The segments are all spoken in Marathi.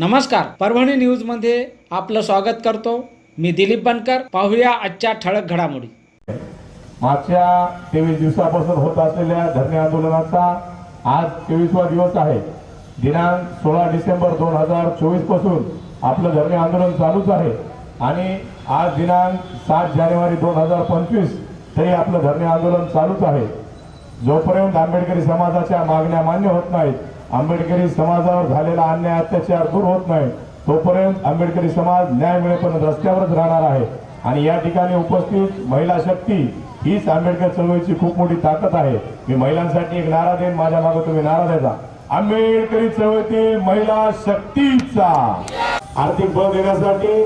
नमस्कार परभणी न्यूजमध्ये आपलं स्वागत करतो. मी दिलीप बनकर पाहूया आजच्या ठळक घडामोडी. मागच्या तेवीस दिवसापासून होत असलेल्या धरणे आंदोलनाचा आज तेवीसवा दिवस आहे. दिनांक सोळा डिसेंबर दोन हजार चोवीसपासून आपलं धरणे आंदोलन चालूच आहे. आणि आज दिनांक सात जानेवारी दोन हजार पंचवीस तरी आपलं धरणे आंदोलन चालूच आहे. जोपर्यंत आंबेडकरी समाजाच्या मागण्या मान्य होत नाहीत आंबेडकरी समाजावर झालेला अन्याय अत्याचार दूर होत नाही. तोपर्यंत आंबेडकरी समाज न्याय मिळेपर्यंत रस्त्यावरच राहणार आहे. आणि या ठिकाणी उपस्थित महिला शक्ती हीच आंबेडकर चळवळीची खूप मोठी ताकद आहे. मी महिलांसाठी एक नारा देईन माझ्या मागे तुम्ही नारा द्यायचा. आंबेडकरी चळवळीतील महिला शक्तीचा आर्थिक बळ देण्यासाठी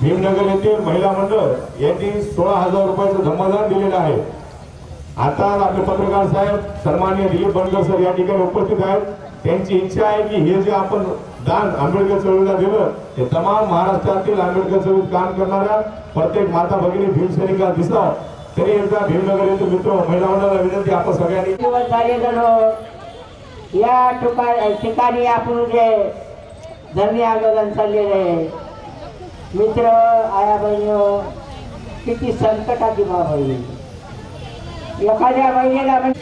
भीमनगर येथील महिला मंडळ यांनी सोळा हजार रुपयाचं धम्मदान दिलेलं आहे. आता आपले पत्रकार साहेब सन्मान्य दिलीप बनकर सर या ठिकाणी उपस्थित आहेत. त्यांची इच्छा आहे की हे जे आपण दान आंबेडकर चळवळीला दिलं ते तमाम महाराष्ट्रातील आंबेडकर चळवळीत काम करणाऱ्या प्रत्येक माता भगिनी भीमसैनिका दिसा तरी एकदा भीमनगर येथील मित्र महिला मंडळाला विनंती आपण सगळ्यांनी या ठिकाणी आपण जे धरणे आंदोलन चाललेलं आहे. मित्र आया बहिणी किती संकटाची बाब होईल एखाद्या महिलेला म्हणजे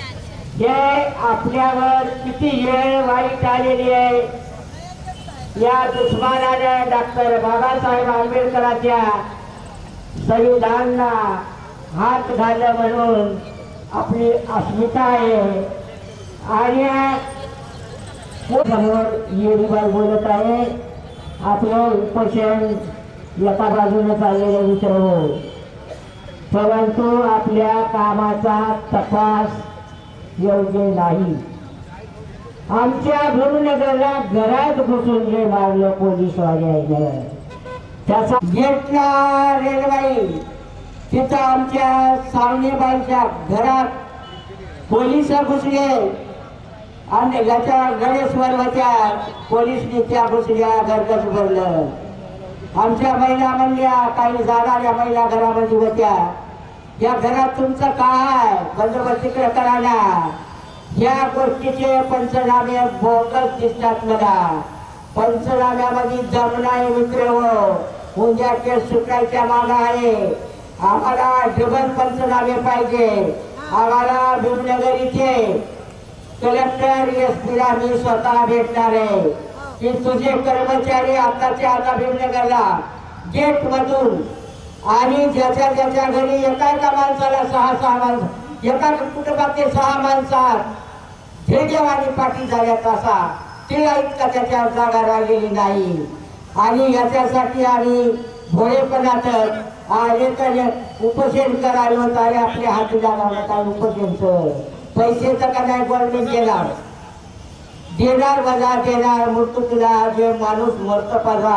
हे आपल्यावर किती वेळ वाईट आलेली आहे. या दुश्मनाने डॉक्टर बाबासाहेब आंबेडकरांच्या संविधानला हात घालं म्हणून आपली अस्मिता आहे. आणि समोर येडीबाई बोलत आहे. आपलं उपोषण एका बाजूने चाललेलं मित्र परंतु आपल्या कामाचा तपास योग्य नाही. आमच्या भूमनगरला घरात घुसून जे मारलं पोलीसवाल्यानं त्याचा गेटला रेल्वे तिथं आमच्या सावनेबाईच्या घरात पोलीस घुसले आणि याच्या गणेश होत्या पोलिसने त्या घुसल्या घरगच भरलं आमच्या महिला म्हणल्या काही जाणाऱ्या महिला घरामध्ये होत्या. या घरात तुमचं काय? बंदोबस्त इकडे करा या गोष्टीचे पंचनामे बोगस दिसतात मला. पंचनाम्यामध्ये दम मित्र हो. उद्या केस सुटायच्या माग आहे. आम्हाला डबल पंचनामे पाहिजे. आम्हाला भीमनगर इथे कलेक्टर एस पीला मी स्वतः भेटणार आहे. की तुझे कर्मचारी आताच्या आता भीमनगरला. गेट मधून आणि ज्याच्या ज्याच्या घरी एका एका माणसाला सहा सहा माणसं एका कुटुंबातले सहा माणसात धेदेवानी पाठी झाल्या तसा तिला इतका त्याच्या जागा राहिलेली नाही. आणि याच्यासाठी आम्ही भोळेपणातच आले तर उपोषण करायला होतं अरे आपले हात लावला काय उपसेनचं पैसे तर का नाही गव्हर्नमेंट देणार? देणार वजा देणार मृत्यू तुला जे माणूस मरत पाजा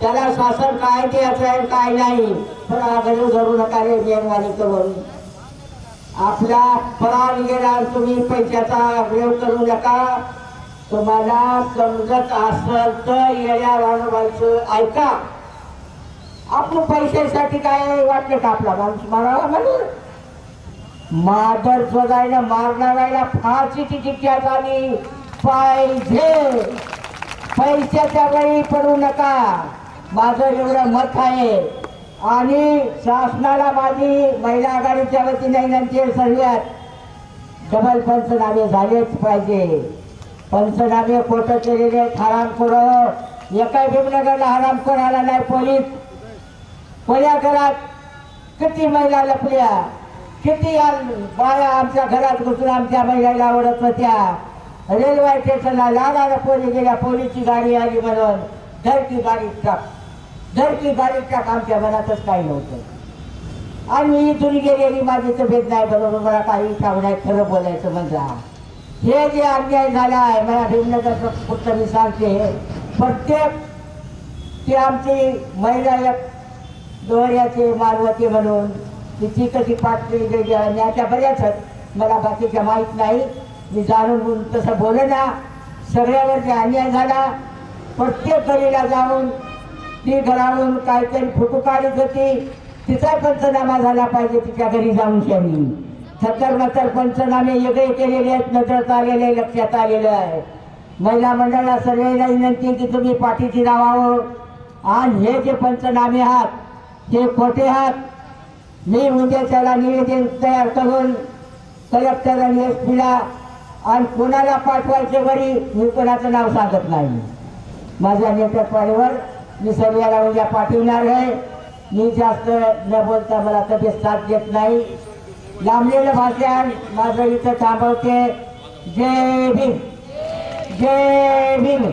त्याला शासन काय ते आहे काय नाही पण आगळी धरू नका रे मेहरबानी करून. आपला प्राण गेला तुम्ही पैशाचा आग्रह करू नका. तुम्हाला समजत असेल तर येण्या ऐका. आपण पैशासाठी काय वाटलं का आपला माणूस मारावा म्हणून? मादर शोधायला मारणाऱ्याला फाशीची शिक्षा झाली पाहिजे. पैशाच्या वेळी पडू नका. माझं एवढं मत आहे. आणि शासनाला माझी महिला आघाडीच्या वतीने विनंती आहे सर्वात डबल पंचनामे झालेच पाहिजे. पंचनामे खोटं केलेले हरामखोर. एका भीमनगरला हरामखोर आला नाही पोलीस. पहिल्या घरात? किती महिला लपल्या? किती आल- बाया आमच्या घरात घुसून आमच्या महिलाला आवडत होत्या? रेल्वे स्टेशनला लागायला पोलीस गेल्या पोलीसची गाडी आली म्हणून. घरची गाडी टाक धरकी गाडी टाक आमच्या मनातच काही नव्हतं. आणि मी इथून गेलेली माझी तब्येत नाही बरोबर मला काही काम नाही खरं बोलायचं म्हणला हे. जे अन्याय झाला आहे मला भीमनगरचं फक्त मी सांगते प्रत्येक ती आमची महिला एक दोहऱ्याचे मारवते म्हणून तिची कशी पाटली गेली आणि अशा बऱ्याच मला बाकीच्या माहीत नाही. मी जाणून तसं बोले ना सगळ्यावर जे अन्याय झाला प्रत्येक गलीला जाऊन ती घरावरून काहीतरी फोटो काढत होती तिचा पंचनामा झाला पाहिजे तिच्या घरी जाऊन त्यांनी सत्तर मत्तर पंचनामे वेगळे केलेले आहेत नजरात आलेले आहे, लक्षात आलेलं आहे. महिला मंडळाला सर्वेला विनंती की तुम्ही पाठीशी लावावं. आणि हे जे पंचनामे आहात ते खोटे आहात मी उद्या त्याला निवेदन तयार करून कलेक्टर आणि एस पीला आणि कोणाला पाठवायचे घरी मी कोणाचं नाव सांगत नाही. माझ्या नेतृत्वावर मी सर्वाला उद्या पाठवणार आहे. मी जास्त न बोलता मला तब्येत साथ देत नाही. लांबलेलं भाषण माझं इथं थांबवते. जय भीम. जय भीम.